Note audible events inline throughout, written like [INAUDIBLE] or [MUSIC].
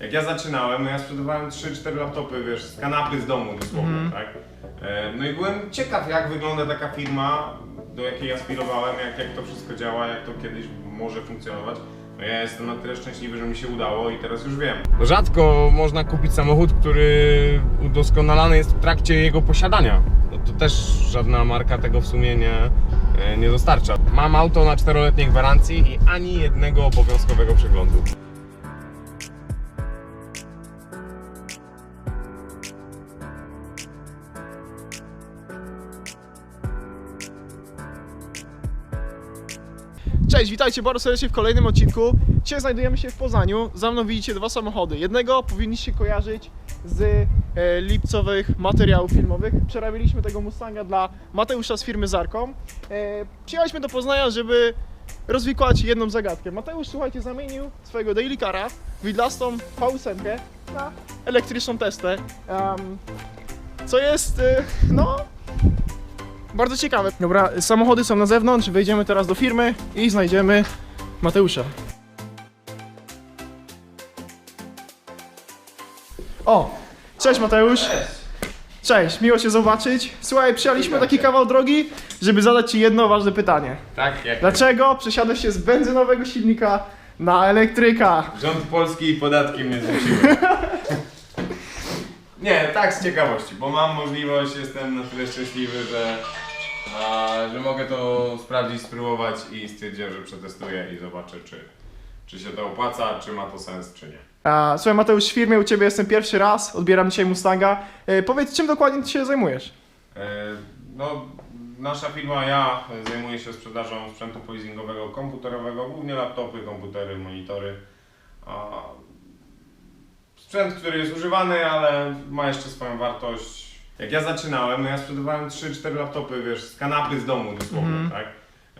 Jak ja zaczynałem, no ja sprzedawałem 3-4 laptopy, wiesz, z kanapy z domu dosłownie, tak? E, No i byłem ciekaw, jak wygląda taka firma, do jakiej aspirowałem, jak, jak to wszystko działa, jak to kiedyś może funkcjonować. No ja jestem na tyle szczęśliwy, że mi się udało i teraz już wiem. Rzadko można kupić samochód, który udoskonalany jest w trakcie jego posiadania. No to też żadna marka tego w sumie nie, e, nie dostarcza. Mam auto na czteroletniej gwarancji i ani jednego obowiązkowego przeglądu. Cześć, witajcie bardzo serdecznie w kolejnym odcinku. Dzisiaj znajdujemy się w Poznaniu. Za mną widzicie dwa samochody. Jednego powinniście kojarzyć z e, lipcowych materiałów filmowych. Przerabialiśmy tego Mustanga dla Mateusza z firmy Zarkom. E, przyjechaliśmy do Poznania, żeby rozwikłać jedną zagadkę. Mateusz, słuchajcie, zamienił swojego daily cara widlastą V8 na elektryczną testę. Em, co jest, e, no, bardzo ciekawe. Dobra, samochody są na zewnątrz, wejdziemy teraz do firmy i znajdziemy Mateusza. O! Cześć Mateusz! Cześć, miło Cię zobaczyć. Słuchaj, przyjechaliśmy Witam taki kawał drogi, żeby zadać Ci jedno ważne pytanie. Tak, jak Dlaczego przesiadłeś się z benzynowego silnika na elektryka? rząd polski i podatki mnie zmusiły. [LAUGHS] Nie, tak z ciekawości, bo mam możliwość, jestem na tyle szczęśliwy, że, a, że mogę to sprawdzić, spróbować i stwierdziłem, że przetestuję i zobaczę, czy, czy się to opłaca, czy ma to sens, czy nie. A, słuchaj Mateusz, w firmie u Ciebie jestem pierwszy raz, odbieram dzisiaj Mustanga. E, powiedz, czym dokładnie Ty się zajmujesz? E, No, nasza firma, ja zajmuję się sprzedażą sprzętu poleasingowego, komputerowego, głównie laptopy, komputery, monitory. A Sprzęt, który jest używany, ale ma jeszcze swoją wartość. Jak ja zaczynałem, no ja sprzedawałem 3-4 laptopy, wiesz, z kanapy z domu dosłownie, Mhm. tak?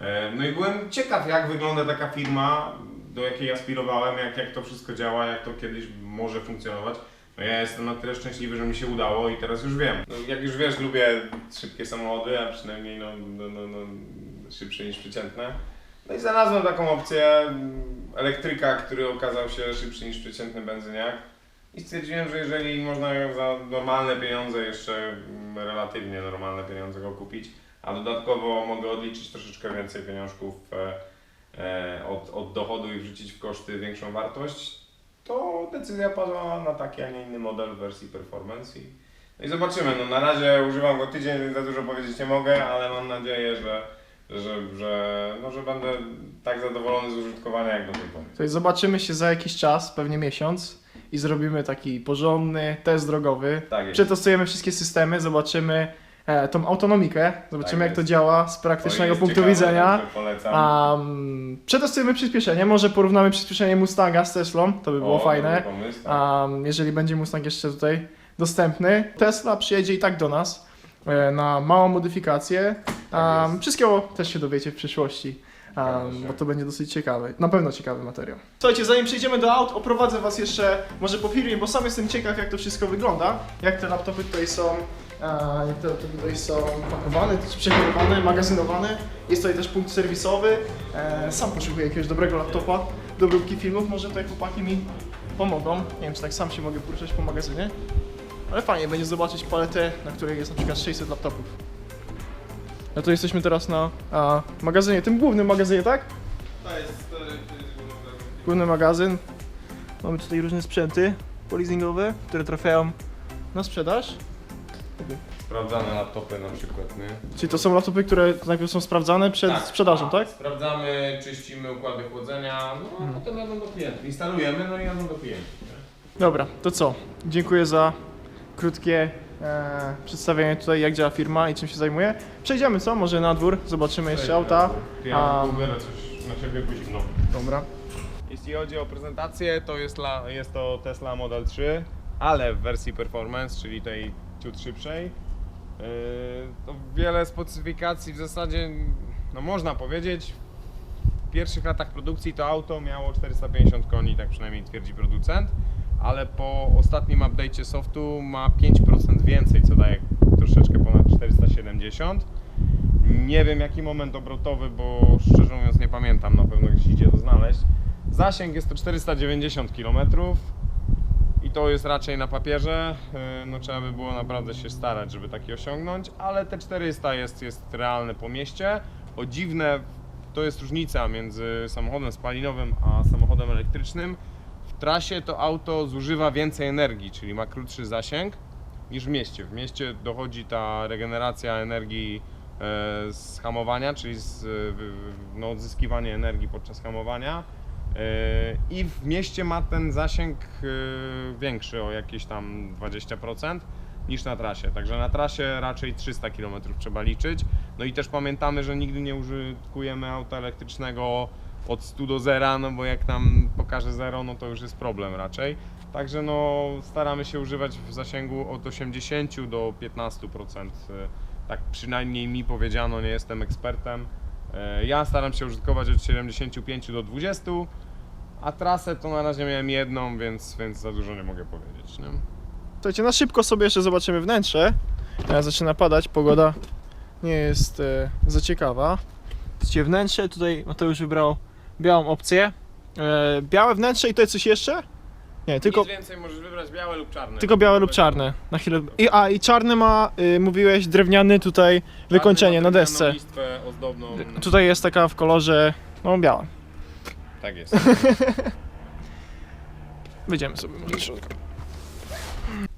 E, No i byłem ciekaw, jak wygląda taka firma, do jakiej aspirowałem, jak, jak to wszystko działa, jak to kiedyś może funkcjonować. No ja jestem na tyle szczęśliwy, że mi się udało i teraz już wiem. No, jak już wiesz, lubię szybkie samochody, a przynajmniej no, no, no, no, szybsze niż przeciętne. No i znalazłem taką opcję mm, elektryka, który okazał się szybszy niż przeciętny benzyniak. I stwierdziłem, że jeżeli można za normalne pieniądze, jeszcze mm, relatywnie normalne pieniądze go kupić, a dodatkowo mogę odliczyć troszeczkę więcej pieniążków e, e, od, od dochodu i wrzucić w koszty większą wartość, to decyzja padła na taki, a nie inny model w wersji performance. I, no i zobaczymy. No, na razie używam go tydzień, więc za dużo powiedzieć nie mogę, ale mam nadzieję, że, że, że, no, że będę tak zadowolony z użytkowania jak do tej pory. To zobaczymy się za jakiś czas, pewnie miesiąc i zrobimy taki porządny test drogowy. Tak jest. Przetestujemy wszystkie systemy, zobaczymy e, tą autonomikę, zobaczymy Tak jak to jest. działa z To praktycznego jest punktu ciekawe, widzenia. także Polecam. Um, przetestujemy przyspieszenie, może porównamy przyspieszenie Mustanga z Teslą, to by było O, fajne. dobry Pomysł, tak. Um, jeżeli będzie Mustang jeszcze tutaj dostępny. Tesla przyjedzie i tak do nas e, na małą modyfikację. Um, wszystkiego też się dowiecie w przyszłości. Um, bo to będzie dosyć ciekawe. Na pewno ciekawy materiał. Słuchajcie, zanim przejdziemy do aut, oprowadzę Was jeszcze może po firmie, bo sam jestem ciekaw, jak to wszystko wygląda. Jak te laptopy tutaj są, e, jak te laptopy tutaj są pakowane, przechowywane, magazynowane. Jest tutaj też punkt serwisowy. E, sam poszukuję jakiegoś dobrego laptopa do obróbki filmów. Może tutaj chłopaki mi pomogą. Nie wiem, czy tak sam się mogę poruszać po magazynie. Ale fajnie będzie zobaczyć paletę, na której jest na przykład 600 laptopów. No to jesteśmy teraz na a, magazynie, tym głównym magazynie, tak? To jest, to jest główny Główny magazyn. Mamy tutaj różne sprzęty leasingowe, które trafiają na sprzedaż. Sprawdzane laptopy na przykład, nie? Czyli to są laptopy, które najpierw są sprawdzane przed sprzedażą, tak? Sprawdzamy, czyścimy układy chłodzenia, no a potem jadą do klientów. Instalujemy, no i jadą do klientów. nie? Dobra, to co? Dziękuję za krótkie e, przedstawienie tutaj, jak działa firma i czym się zajmuje. Przejdziemy co? Może na dwór, zobaczymy jeszcze auta. Ja A- ubiorę coś na siebie, bo zimno. Dobra. Jeśli chodzi o prezentację, to jest, la, jest to Tesla Model 3, ale w wersji performance, czyli tej ciut szybszej. Yy, to wiele specyfikacji w zasadzie, no można powiedzieć, w pierwszych latach produkcji to auto miało 450 koni, tak przynajmniej twierdzi producent, ale po ostatnim update'cie softu ma 5% więcej, co daje troszeczkę ponad 470. Nie wiem jaki moment obrotowy, bo szczerze mówiąc nie pamiętam, na pewno gdzieś idzie to znaleźć. Zasięg jest to 490 km. to jest raczej na papierze. Yy, No trzeba by było naprawdę się starać, żeby taki osiągnąć, ale te 400 jest, jest realne po mieście. O dziwne, to jest różnica między samochodem spalinowym a samochodem elektrycznym. Trasie to auto zużywa więcej energii, czyli ma krótszy zasięg niż w mieście. W mieście dochodzi ta regeneracja energii e, z hamowania, czyli z, e, no, odzyskiwanie energii podczas hamowania. E, I w mieście ma ten zasięg większy o jakieś tam 20% niż na trasie. Także na trasie raczej 300 km trzeba liczyć. No i też pamiętamy, że nigdy nie użytkujemy auta elektrycznego od 100 do 0, no bo jak nam pokaże 0, no to już jest problem raczej. Także no staramy się używać w zasięgu od 80 do 15%. e, Tak przynajmniej mi powiedziano, nie jestem ekspertem. E, Ja staram się użytkować od 75 do 20, a trasę to na razie miałem jedną, więc, więc za dużo nie mogę powiedzieć. Nie? Słuchajcie, na szybko sobie jeszcze zobaczymy wnętrze. Teraz zaczyna padać, pogoda nie jest e, za ciekawa. Zobaczcie, wnętrze, tutaj Mateusz wybrał białą opcję. E, białe wnętrze i to jest coś jeszcze? Nie, tylko, Nic więcej możesz wybrać białe lub czarne. tylko białe lub czarne. Na chwilę. I, a, i czarny ma, y, mówiłeś, drewniany tutaj wykończenie na desce. listwę ozdobną. Tutaj jest taka w kolorze, no biała. Tak jest. [LAUGHS] Wyjdziemy sobie może do środka.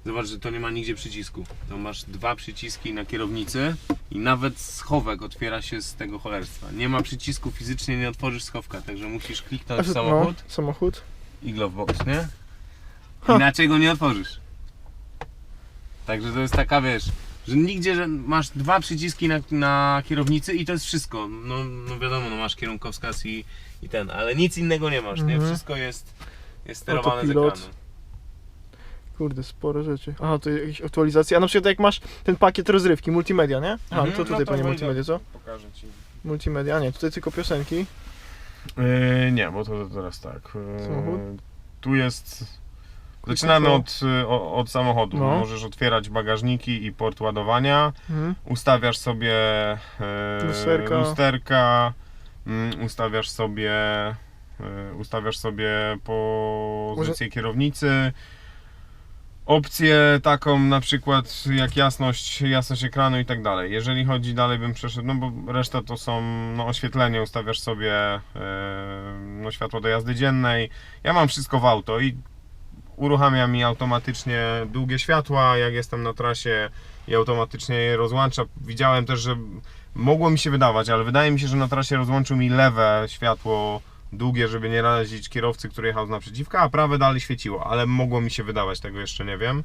Zobacz, że to nie ma nigdzie przycisku. To masz dwa przyciski na kierownicy i nawet schowek otwiera się z tego cholerstwa. Nie ma przycisku, fizycznie nie otworzysz schowka, także musisz kliknąć w samochód No, samochód. i glovebox, nie? Ha. Inaczej go nie otworzysz. Także to jest taka, wiesz, że nigdzie, że masz dwa przyciski na, na kierownicy i to jest wszystko. No, no wiadomo, no masz kierunkowskaz i, i ten, ale nic innego nie masz, nie? Mhm. Wszystko jest, jest sterowane z Autopilot. ekranu. Kurde, sporo rzeczy. Aha, to jakieś aktualizacje. A na przykład jak masz ten pakiet rozrywki, multimedia, nie? Aha, Mhm, to tutaj no to panie wejdę. multimedia, co? Pokażę ci. Multimedia, nie, tutaj tylko piosenki. Yy, nie, bo to teraz tak. Yy, Samochód? Tu jest. Zaczynamy co? od, y, o- od samochodu. No. Możesz otwierać bagażniki i port ładowania. Mhm. Ustawiasz sobie e, Lusterka. lusterka, mm, ustawiasz sobie e, ustawiasz sobie pozycję kierownicy. Opcję taką na przykład jak jasność, jasność ekranu i tak dalej. Jeżeli chodzi dalej bym przeszedł, no bo reszta to są no, oświetlenie, ustawiasz sobie e, no, światło do jazdy dziennej. Ja mam wszystko w auto i uruchamia mi automatycznie długie światła, jak jestem na trasie i automatycznie je rozłącza. Widziałem też, że mogło mi się wydawać, ale wydaje mi się, że na trasie rozłączył mi lewe światło długie, żeby nie razić kierowcy, który jechał z naprzeciwka, a prawe dalej świeciło, ale mogło mi się wydawać, tego jeszcze nie wiem.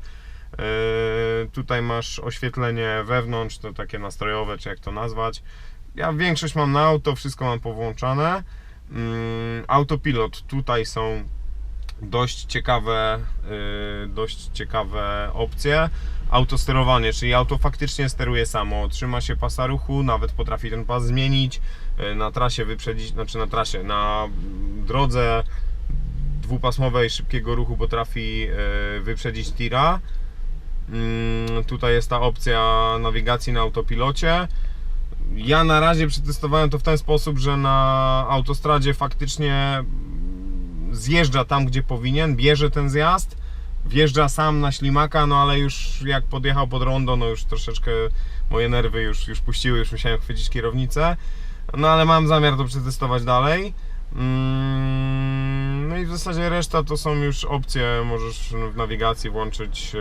Yy, tutaj masz oświetlenie wewnątrz, to takie nastrojowe, czy jak to nazwać. Ja większość mam na auto, wszystko mam powłączane. Yy, autopilot, tutaj są dość ciekawe, yy, dość ciekawe opcje. Autosterowanie, czyli auto faktycznie steruje samo, trzyma się pasa ruchu, nawet potrafi ten pas zmienić, yy, na trasie wyprzedzić, znaczy na trasie, na drodze dwupasmowej szybkiego ruchu potrafi yy, wyprzedzić tira. Mm, Tutaj jest ta opcja nawigacji na autopilocie. Ja na razie przetestowałem to w ten sposób, że na autostradzie faktycznie zjeżdża tam, gdzie powinien, bierze ten zjazd, wjeżdża sam na ślimaka, no ale już jak podjechał pod rondo, no już troszeczkę moje nerwy już, już puściły, już musiałem chwycić kierownicę. No ale mam zamiar to przetestować dalej. Mm, No i w zasadzie reszta to są już opcje, możesz w nawigacji włączyć e,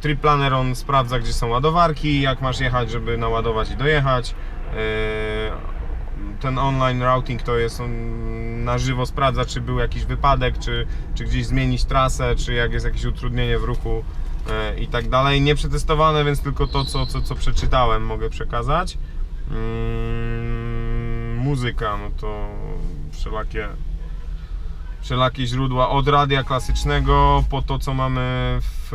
Trip Planner, on sprawdza gdzie są ładowarki, jak masz jechać, żeby naładować i dojechać. Ten online routing to jest on na żywo sprawdza, czy był jakiś wypadek, czy, czy gdzieś zmienić trasę, czy jak jest jakieś utrudnienie w ruchu e, i tak dalej. Nie przetestowane, więc tylko to, co, co, co przeczytałem, mogę przekazać. Mm, muzyka, no to wszelakie wszelakie źródła od radia klasycznego po to, co mamy w,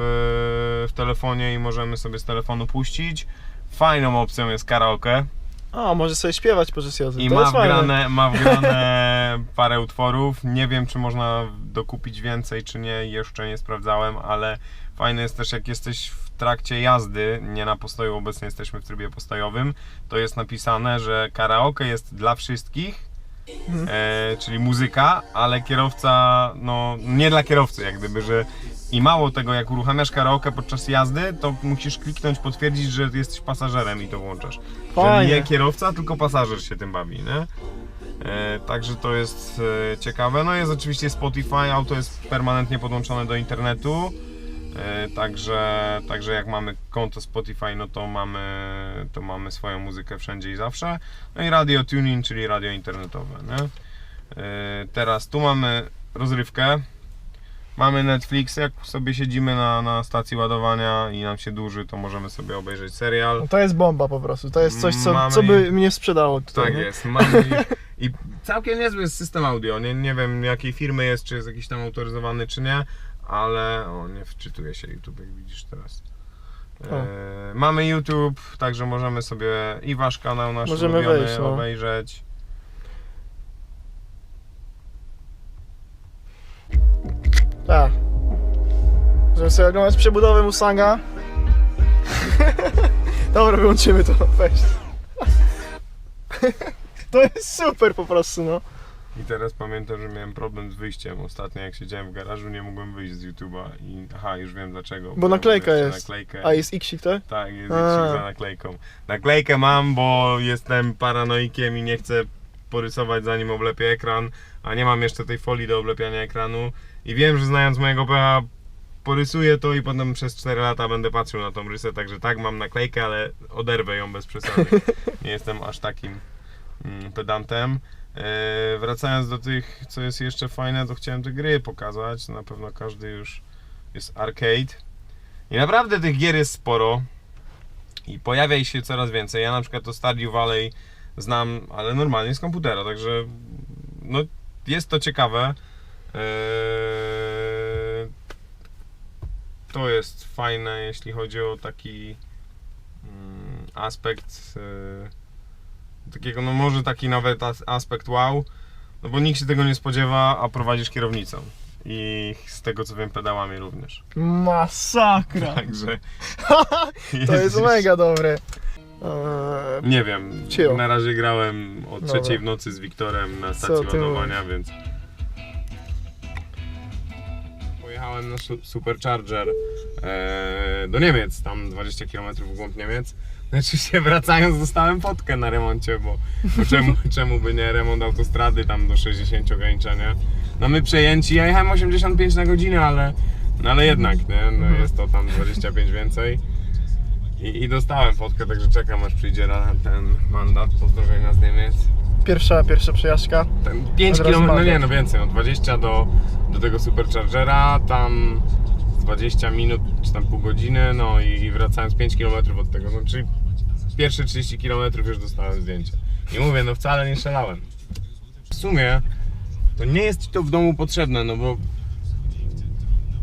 w telefonie i możemy sobie z telefonu puścić. Fajną opcją jest karaoke A, może sobie śpiewać podczas jazdy. i to ma jest fajne. wgrane, [LAUGHS] ma wgrane parę utworów. Nie wiem, czy można dokupić więcej, czy nie, jeszcze nie sprawdzałem, ale fajne jest też, jak jesteś w trakcie jazdy, nie na postoju, obecnie jesteśmy w trybie postojowym, to jest napisane, że karaoke jest dla wszystkich, e, czyli muzyka, ale kierowca, no nie dla kierowcy jak gdyby, że i mało tego, jak uruchamiasz karaoke podczas jazdy, to musisz kliknąć, potwierdzić, że jesteś pasażerem i to włączasz. Że Fajnie. nie kierowca, tylko pasażer się tym bawi, nie? E, także to jest e, ciekawe. No jest oczywiście Spotify, auto jest permanentnie podłączone do internetu. E, Także, także jak mamy konto Spotify, no to mamy, to mamy swoją muzykę wszędzie i zawsze. No i radio tuning, czyli radio internetowe. Nie? E, Teraz tu mamy rozrywkę. Mamy Netflix, jak sobie siedzimy na, na stacji ładowania i nam się dłuży, to możemy sobie obejrzeć serial. No to jest bomba po prostu. To jest coś, co, Mamy- co by mnie sprzedało tutaj. Tak nie? jest, mamy i, i całkiem niezły jest system audio. Nie, nie wiem jakiej firmy jest, czy jest jakiś tam autoryzowany, czy nie, ale o, nie wczytuje się YouTube, jak widzisz teraz. E, mamy YouTube, także możemy sobie i wasz kanał nasz Możemy ulubiony wejść, no. obejrzeć. Tak. Możemy sobie oglądać przebudowę Mustanga. [LAUGHS] Dobra, wyłączymy to. Weź. [LAUGHS] To jest super po prostu, no. I teraz pamiętam, że miałem problem z wyjściem. Ostatnio jak siedziałem w garażu, nie mogłem wyjść z YouTube'a i aha, już wiem dlaczego. Bo naklejka jest. Naklejkę. A jest Xik, tak? Tak, jest A. X za naklejką. Naklejkę mam, bo jestem paranoikiem i nie chcę porysować zanim oblepię ekran, a nie mam jeszcze tej folii do oblepiania ekranu i wiem, że znając mojego pecha porysuję to i potem przez 4 lata będę patrzył na tą rysę, także tak mam naklejkę, ale oderwę ją bez przesady. [LAUGHS] Nie jestem aż takim mm, pedantem. E, wracając do tych, co jest jeszcze fajne, to chciałem te gry pokazać. Na pewno każdy już jest arcade. I naprawdę tych gier jest sporo. I pojawia się coraz więcej. Ja na przykład to Stardew Valley znam, ale normalnie z komputera, także no, jest to ciekawe. Eee, to jest fajne, jeśli chodzi o taki mm, aspekt e, takiego, no może taki nawet as- aspekt wow, no bo nikt się tego nie spodziewa, a prowadzisz kierownicą. I z tego co wiem, pedałami również. Masakra! Także. [LAUGHS] To jest mega dobre. Eee, Nie wiem. Chill. Na razie grałem o Dobra. trzeciej w nocy z Wiktorem na stacji ty ładowania, więc. Pojechałem na su- Supercharger e, do Niemiec, tam 20 km w głąb Niemiec. No Oczywiście wracając dostałem fotkę na remoncie, bo, bo czemu, [LAUGHS] czemu by nie remont autostrady tam do 60 ograniczenia. No my przejęci, ja jechałem 85 na godzinę, ale, no ale jednak, nie? No jest to tam 25 więcej. I, I dostałem fotkę, także czekam aż przyjdzie ten mandat, pozdrowienia z Niemiec. pierwsza, pierwsza przejażdżka. Ten 5 Od razu km, no nie no więcej, no 20 do, do tego Superchargera, tam 20 minut czy tam pół godziny, no i, wracając 5 km od tego, no czyli pierwsze 30 km już dostałem zdjęcie. I mówię, no wcale nie szalałem. W sumie to nie jest to w domu potrzebne, no bo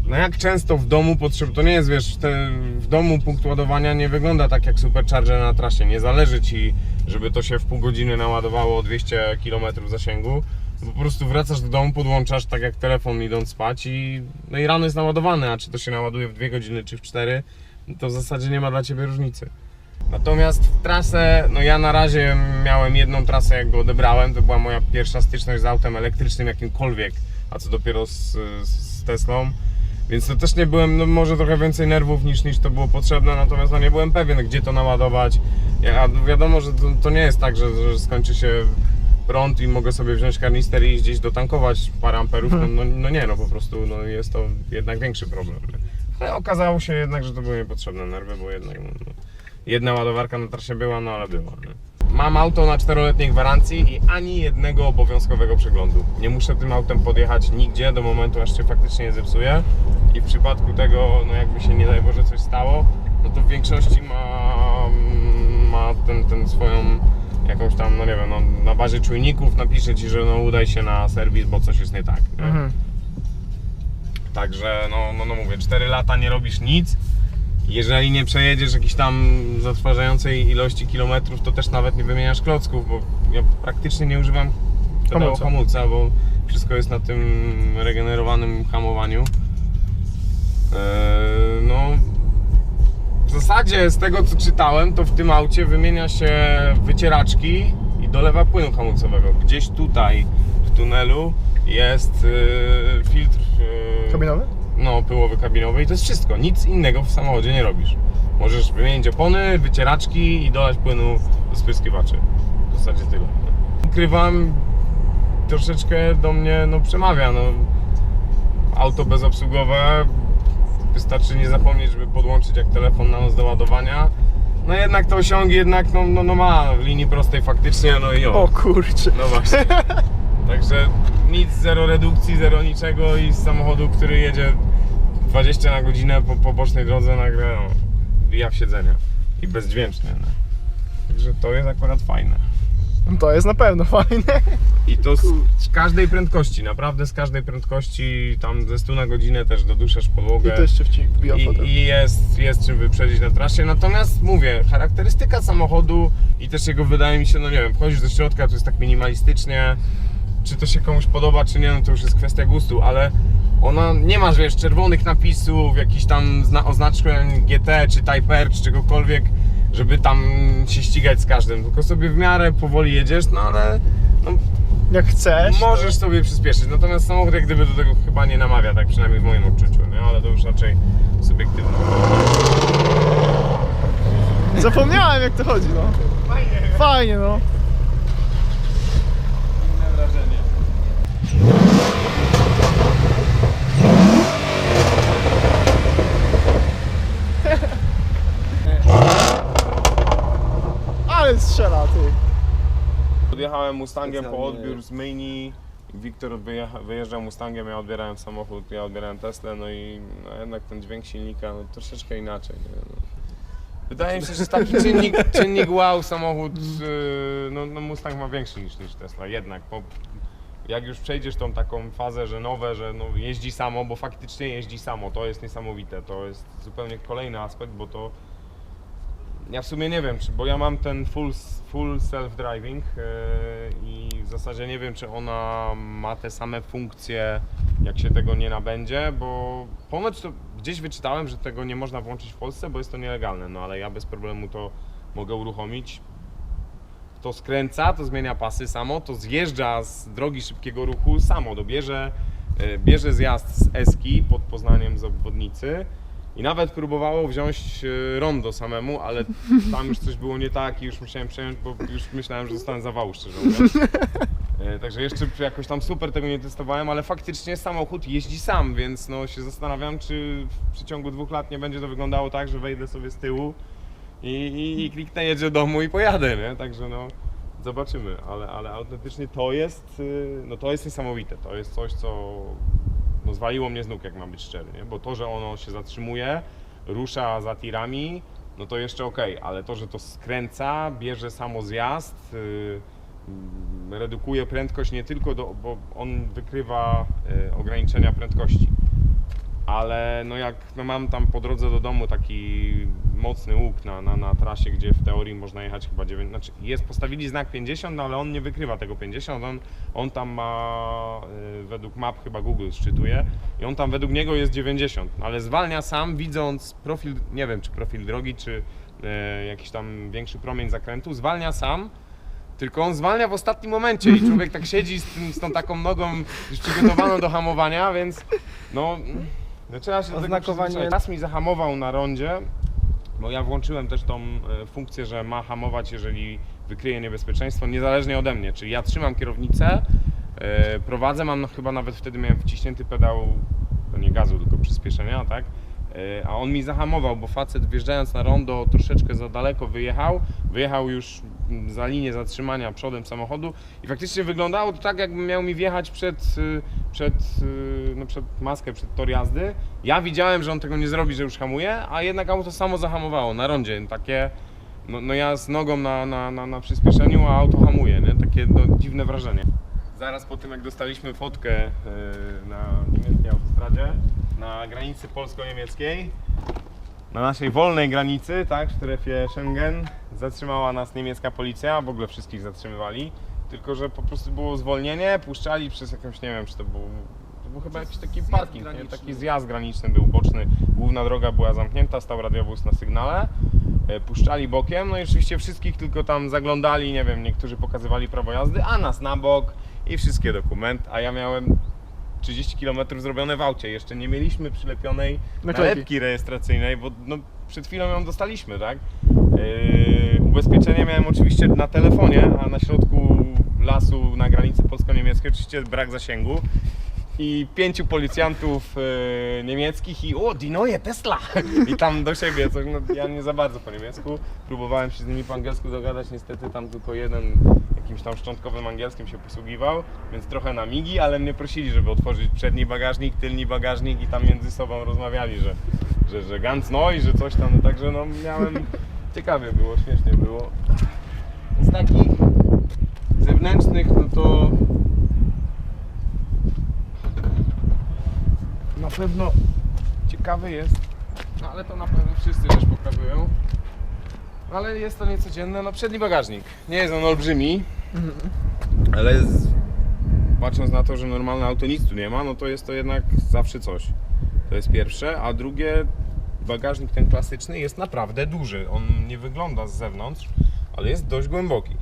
no jak często w domu potrzeb, to nie jest, wiesz, te, w domu punkt ładowania nie wygląda tak jak Supercharger na trasie. Nie zależy ci, żeby to się w pół godziny naładowało o 200 km zasięgu. Po prostu wracasz do domu, podłączasz tak jak telefon idąc spać i, no i rano jest naładowany, a czy to się naładuje w 2 godziny czy w 4, to w zasadzie nie ma dla Ciebie różnicy. Natomiast w trasę, no ja na razie miałem jedną trasę jak go odebrałem, to była moja pierwsza styczność z autem elektrycznym jakimkolwiek, a co dopiero z, z Teslą. Więc to też nie byłem, no może trochę więcej nerwów niż, niż to było potrzebne, natomiast no nie byłem pewien, gdzie to naładować. Ja, wiadomo, że to, to nie jest tak, że, że skończy się prąd i mogę sobie wziąć karnister i gdzieś dotankować parę amperów. No, no, no nie, no po prostu no, jest to jednak większy problem. Ale okazało się jednak, że to były niepotrzebne nerwy, bo jednak no, no, jedna ładowarka na trasie była, no ale była. Nie? Mam auto na 4-letniej gwarancji i ani jednego obowiązkowego przeglądu. Nie muszę tym autem podjechać nigdzie do momentu, aż się faktycznie nie zepsuje. I w przypadku tego, no jakby się nie daj Boże coś stało, no to w większości ma, ma ten, ten swoją jakąś tam, no nie wiem, no, na bazie czujników napisze Ci, że no udaj się na serwis, bo coś jest nie tak. Nie? Mhm. Także no, no, no mówię, 4 lata nie robisz nic. Jeżeli nie przejedziesz jakiejś tam zatrważającej ilości kilometrów, to też nawet nie wymieniasz klocków, bo ja praktycznie nie używam pedału Hamulca. hamulca, bo wszystko jest na tym regenerowanym hamowaniu. Eee, zasadzie z tego co czytałem, to w tym aucie wymienia się wycieraczki i dolewa płynu hamulcowego. Gdzieś tutaj w tunelu jest yy, filtr yy, Kabinowy? no, pyłowy kabinowy i to jest wszystko. Nic innego w samochodzie nie robisz. Możesz wymienić opony, wycieraczki i dolać płynu do spryskiwaczy. W zasadzie tyle. Ukrywam, troszeczkę do mnie no, przemawia. No, auto bezobsługowe, wystarczy nie zapomnieć, żeby podłączyć jak telefon na noc do ładowania. No jednak to osiągi jednak no, no, no ma w linii prostej faktycznie, no i o. O kurczę. No właśnie. [LAUGHS] Także nic, zero redukcji, zero niczego i z samochodu, który jedzie 20 na godzinę po, po bocznej drodze nagle no, wija w siedzenia i bezdźwięcznie. No. Także to jest akurat fajne. To jest na pewno fajne. I to z, każdej prędkości, naprawdę z każdej prędkości, tam ze 100 na godzinę też doduszasz I podłogę. to jeszcze wbija I. I jest, jest czym wyprzedzić na trasie. Natomiast mówię, charakterystyka samochodu i też jego wydaje mi się, no nie wiem, wchodzisz do środka, to jest tak minimalistycznie. Czy to się komuś podoba, czy nie, no to już jest kwestia gustu, ale ona nie ma, wiesz, czerwonych napisów, jakichś tam zna- oznaczeń GT, czy Type R, czy czegokolwiek, żeby tam się ścigać z każdym. Tylko sobie w miarę powoli jedziesz, no ale no, Jak chcesz. Możesz sobie przyspieszyć, natomiast samochód jak gdyby do tego chyba nie namawia, tak przynajmniej w moim odczuciu, nie? ale to już raczej subiektywne. Zapomniałem jak to chodzi, no. Fajnie, Fajnie, no. inne wrażenie. Ale strzela, ty. Podjechałem Mustangiem po odbiór z Mini. Wiktor wyjecha- wyjeżdżał Mustangiem, ja odbierałem samochód, ja odbierałem Teslę, no i no jednak ten dźwięk silnika no, troszeczkę inaczej. Nie? No. Wydaje mi się, że taki czynnik, [LAUGHS] czynnik wow samochód, yy, no, no Mustang ma większy niż, niż Tesla, jednak. Bo jak już przejdziesz tą taką fazę, że nowe, że no jeździ samo, bo faktycznie jeździ samo, to jest niesamowite, to jest zupełnie kolejny aspekt, bo to ja w sumie nie wiem, czy, bo ja mam ten full, full self-driving yy, i w zasadzie nie wiem, czy ona ma te same funkcje, jak się tego nie nabędzie, bo ponoć to gdzieś wyczytałem, że tego nie można włączyć w Polsce, bo jest to nielegalne, no ale ja bez problemu to mogę uruchomić. To skręca, to zmienia pasy samo, to zjeżdża z drogi szybkiego ruchu samo, dobierze, yy, bierze zjazd z Eski pod Poznaniem z obwodnicy. I nawet próbowało wziąć e, rondo samemu, ale tam już coś było nie tak i już musiałem przejąć, bo już myślałem, że zostanę zawału szczerze mówiąc. E, Także jeszcze jakoś tam super tego nie testowałem, ale faktycznie samochód jeździ sam, więc no się zastanawiam, czy w przeciągu dwóch lat nie będzie to wyglądało tak, że wejdę sobie z tyłu i, i, i kliknę jedzie do domu i pojadę, nie? Także no zobaczymy, ale, ale autentycznie to jest, y, no to jest niesamowite, to jest coś, co no zwaliło mnie z nóg, jak mam być szczery, nie? bo to, że ono się zatrzymuje, rusza za tirami, no to jeszcze okej, ale to, że to skręca, bierze samo zjazd, yy, redukuje prędkość nie tylko, do, bo on wykrywa yy, ograniczenia prędkości, ale no jak no mam tam po drodze do domu taki mocny łuk na, na, na trasie, gdzie w teorii można jechać chyba 9, znaczy jest, postawili znak 50, no ale on nie wykrywa tego 50, on, on tam ma y, według map chyba Google szczytuje i on tam według niego jest 90, ale zwalnia sam widząc profil, nie wiem czy profil drogi, czy y, jakiś tam większy promień zakrętu, zwalnia sam, tylko on zwalnia w ostatnim momencie i człowiek tak siedzi z, tym, z tą taką nogą już przygotowaną do hamowania, więc no, no trzeba się do tego. Raz mi zahamował na rondzie, bo ja włączyłem też tą e, funkcję, że ma hamować, jeżeli wykryje niebezpieczeństwo, niezależnie ode mnie. Czyli ja trzymam kierownicę, e, prowadzę, mam no, chyba nawet wtedy miałem wciśnięty pedał, to nie gazu, tylko przyspieszenia, tak? E, A on mi zahamował, bo facet wjeżdżając na rondo troszeczkę za daleko wyjechał, wyjechał już za linię zatrzymania przodem samochodu i faktycznie wyglądało to tak, jakby miał mi wjechać przed, y, przed, y, no przed maskę, przed tor jazdy. Ja widziałem, że on tego nie zrobi, że już hamuje, a jednak auto samo zahamowało na rondzie. Takie, no, no ja z nogą na, na, na, na przyspieszeniu, a auto hamuje, nie? Takie no, dziwne wrażenie. Zaraz po tym, jak dostaliśmy fotkę y, na niemieckiej autostradzie, na granicy polsko-niemieckiej, na naszej wolnej granicy, tak, w strefie Schengen, zatrzymała nas niemiecka policja, w ogóle wszystkich zatrzymywali, tylko że po prostu było zwolnienie, puszczali przez jakąś, nie wiem, czy to był, to był chyba jakiś taki parking, nie? taki zjazd graniczny był boczny, główna droga była zamknięta, stał radiowóz na sygnale. E, puszczali bokiem, no i oczywiście wszystkich tylko tam zaglądali, nie wiem, niektórzy pokazywali prawo jazdy, a nas na bok i wszystkie dokumenty, a ja miałem 30 km zrobione w aucie, jeszcze nie mieliśmy przylepionej nalepki rejestracyjnej, bo no, przed chwilą ją dostaliśmy, tak? Yy, ubezpieczenie miałem oczywiście na telefonie, a na środku lasu na granicy polsko-niemieckiej oczywiście brak zasięgu i pięciu policjantów e, niemieckich i o, Dinoje, Tesla! [LAUGHS] I tam do siebie coś, no ja nie za bardzo po niemiecku, próbowałem się z nimi po angielsku dogadać, niestety tam tylko jeden jakimś tam szczątkowym angielskim się posługiwał, więc trochę na migi, ale mnie prosili, żeby otworzyć przedni bagażnik, tylni bagażnik i tam między sobą rozmawiali, że, że, że ganz neu, że coś tam, no, także no miałem, ciekawie było, śmiesznie było. Z takich zewnętrznych, no to na pewno ciekawy jest, no ale to na pewno wszyscy też pokazują. Ale jest to niecodzienne, no przedni bagażnik. Nie jest on olbrzymi, ale z, patrząc na to, że normalne auto nic tu nie ma, no to jest to jednak zawsze coś. To jest pierwsze, a drugie, bagażnik ten klasyczny jest naprawdę duży. On nie wygląda z zewnątrz, ale jest dość głęboki.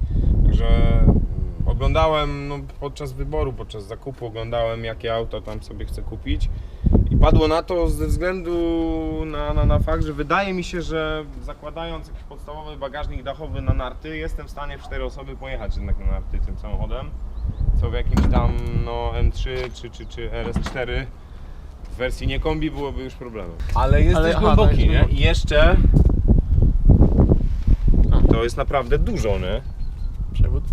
Także mm, oglądałem no, podczas wyboru, podczas zakupu, oglądałem jakie auto tam sobie chcę kupić. Padło na to ze względu na, na, na fakt, że wydaje mi się, że zakładając jakiś podstawowy bagażnik dachowy na narty, jestem w stanie w cztery osoby pojechać jednak na narty tym samochodem. Co w jakimś tam no, M3 czy, czy, czy RS4 w wersji nie kombi byłoby już problemem. Ale jest Ale- dość aha, głęboki, to jest nie? głęboki. I jeszcze to jest naprawdę dużo, nie? Przewód.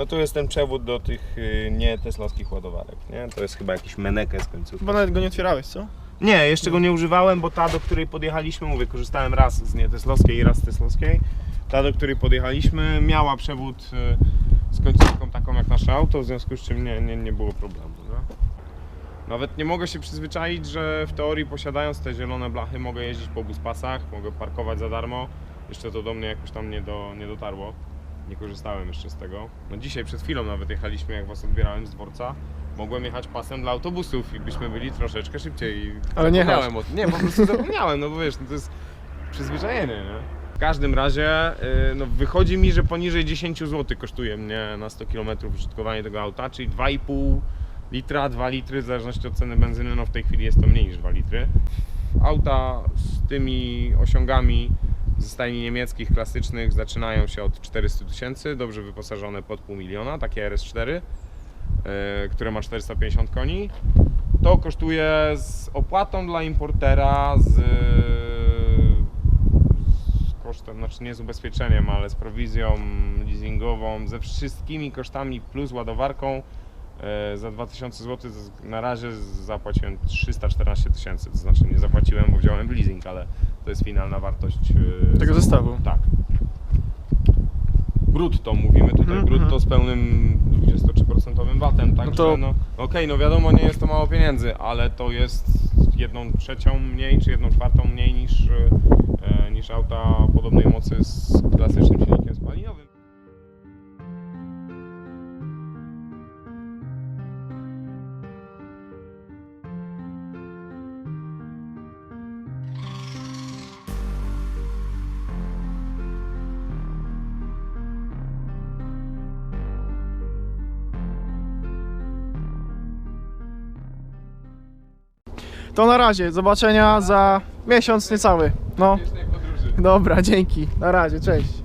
No to jest ten przewód do tych y, nie teslowskich ładowarek, nie? To jest chyba jakiś menekę z końcówki. Chyba nawet go nie otwierałeś, co? Nie, jeszcze go nie używałem, bo ta, do której podjechaliśmy, mówię, korzystałem raz z nieteslowskiej i raz z teslowskiej. Ta, do której podjechaliśmy, miała przewód y, z końcówką taką jak nasze auto, w związku z czym nie, nie, nie było problemu. Nie? Nawet nie mogę się przyzwyczaić, że w teorii posiadając te zielone blachy mogę jeździć po buspasach, mogę parkować za darmo. Jeszcze to do mnie jakoś tam nie, do, nie dotarło. Nie korzystałem jeszcze z tego. No dzisiaj przed chwilą nawet jechaliśmy, jak was odbierałem z dworca. Mogłem jechać pasem dla autobusów i byśmy byli troszeczkę szybciej. I Ale nie zapomniałem o tym. Nie, po prostu zapomniałem, no bo wiesz, no to jest przyzwyczajenie, nie? W każdym razie y, no, wychodzi mi, że poniżej 10 zł kosztuje mnie na 100 km użytkowanie tego auta, czyli 2,5 litra, 2 litry, w zależności od ceny benzyny, no w tej chwili jest to mniej niż 2 litry. Auta z tymi osiągami ze stajni niemieckich klasycznych zaczynają się od 400 tysięcy, dobrze wyposażone pod pół miliona, takie RS4, y, które ma 450 koni. To kosztuje z opłatą dla importera, z, z kosztem, znaczy nie z ubezpieczeniem, ale z prowizją leasingową, ze wszystkimi kosztami plus ładowarką e, za 2000 zł na razie zapłaciłem 314 tysięcy, to znaczy nie zapłaciłem, bo wziąłem leasing, ale to jest finalna wartość e, Tego zestawu. Tak. Brutto mówimy tutaj, Mhm, brutto mhm. z pełnym 23% VAT-em, także to- no, okej, no wiadomo, nie jest to mało pieniędzy, ale to jest jedną trzecią mniej, czy jedną czwartą mniej niż, e, niż auta podobnej mocy z klasycznym silnikiem To na razie, zobaczenia za miesiąc niecały. No, dobra, dzięki. Na razie, cześć.